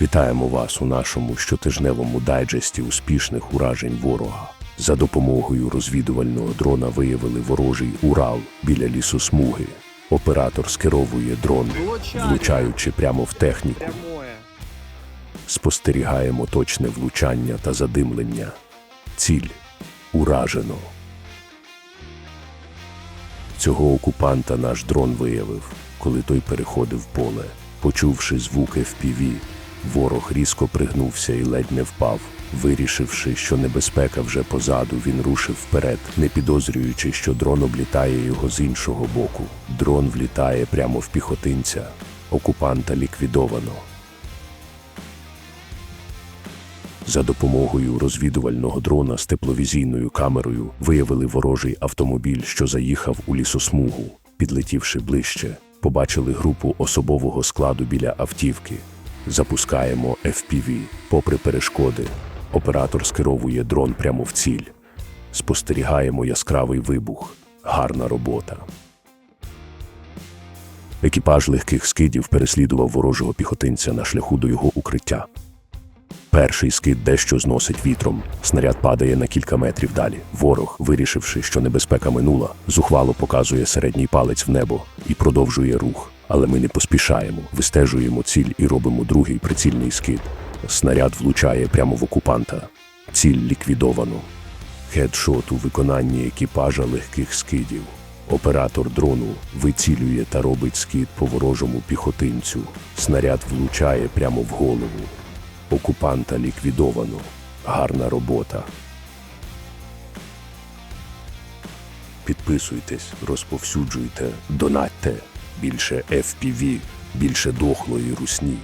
Вітаємо вас у нашому щотижневому дайджесті успішних уражень ворога. За допомогою розвідувального дрона виявили ворожий Урал біля лісосмуги. Оператор скеровує дрон, влучаючи прямо в техніку. Спостерігаємо точне влучання та задимлення. Ціль уражено. Цього окупанта наш дрон виявив, коли той переходив поле. Почувши звук FPV, ворог різко пригнувся і ледь не впав. Вирішивши, що небезпека вже позаду, він рушив вперед, не підозрюючи, що дрон облітає його з іншого боку. Дрон влітає прямо в піхотинця. Окупанта ліквідовано. За допомогою розвідувального дрона з тепловізійною камерою виявили ворожий автомобіль, що заїхав у лісосмугу. Підлетівши ближче, побачили групу особового складу біля автівки. Запускаємо FPV. Попри перешкоди, оператор скеровує дрон прямо в ціль. Спостерігаємо яскравий вибух. Гарна робота. Екіпаж легких скидів переслідував ворожого піхотинця на шляху до його укриття. Перший скид дещо зносить вітром. Снаряд падає на кілька метрів далі. Ворог, вирішивши, що небезпека минула, зухвало показує середній палець в небо і продовжує рух. Але ми не поспішаємо, вистежуємо ціль і робимо другий прицільний скид. Снаряд влучає прямо в окупанта. Ціль ліквідовано. Хедшот у виконанні екіпажа легких скидів. Оператор дрону вицілює та робить скид по ворожому піхотинцю. Снаряд влучає прямо в голову. Окупанта ліквідовано. Гарна робота. Підписуйтесь, розповсюджуйте, донатьте. Більше FPV, більше дохлої русні.